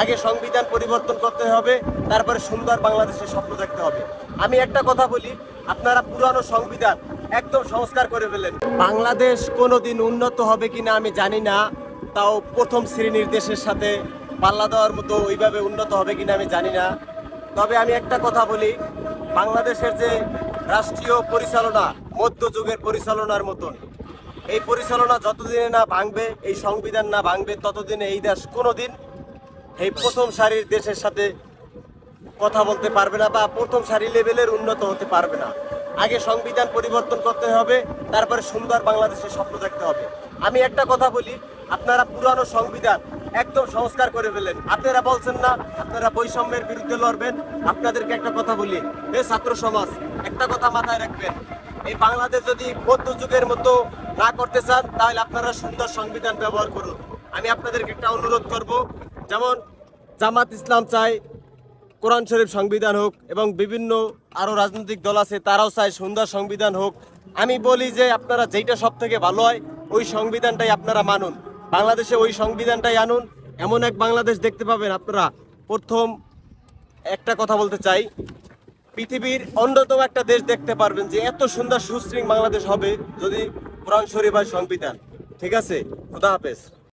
আগে সংবিধান পরিবর্তন করতে হবে, তারপরে সুন্দর বাংলাদেশের স্বপ্ন দেখতে হবে। আমি একটা কথা বলি, আপনারা পুরানো সংবিধান একদম সংস্কার করে ফেলেন। বাংলাদেশ কোনোদিন উন্নত হবে কিনা আমি জানি না, তাও প্রথম শ্রেণির দেশের সাথে পাল্লা দেওয়ার মতো ওইভাবে উন্নত হবে কিনা আমি জানি না। তবে আমি একটা কথা বলি, বাংলাদেশের যে রাষ্ট্রীয় পরিচালনা, মধ্যযুগের পরিচালনার মতন, এই পরিচালনা যতদিনে না ভাঙবে, এই সংবিধান না ভাঙবে, ততদিনে এই দেশ কোনোদিন এই প্রথম সারির দেশের সাথে কথা বলতে পারবে না বা প্রথম সারি লেভেলের উন্নত হতে পারবে না। আগে সংবিধান পরিবর্তন করতে হবে, তারপরে সুন্দর বাংলাদেশের স্বপ্ন দেখতে হবে। আমি একটা কথা বলি, আপনারা পুরানো সংবিধান একদম সংস্কার করে ফেলেন আপনারা বলছেন না, আপনারা বৈষম্যের বিরুদ্ধে লড়বেন। আপনাদেরকে একটা কথা বলি এ ছাত্র সমাজ, একটা কথা মাথায় রাখবেন। এই বাংলাদেশ যদি মধ্যযুগের মতো না করতে চান, তাহলে আপনারা সুন্দর সংবিধান ব্যবহার করুন। আমি আপনাদেরকে একটা অনুরোধ করব যেমন জামাত ইসলাম চায় কোরআন শরীফ সংবিধান হোক এবং বিভিন্ন আরও রাজনৈতিক দল আছে, তারাও চায় সুন্দর সংবিধান হোক। আমি বলি যে আপনারা যেইটা সব থেকে ভালো হয়, ওই সংবিধানটাই আপনারা মানুন। বাংলাদেশে ওই সংবিধানটাই আনুন। এমন এক বাংলাদেশ দেখতে পাবেন আপনারা। প্রথম একটা কথা বলতে চাই, পৃথিবীর অন্যতম একটা দেশ দেখতে পারবেন যে এত সুন্দর সুশৃঙ্গ বাংলাদেশ হবে যদি কোরআন শরীফ হয় সংবিধান। ঠিক আছে? খুদা হাফেজ।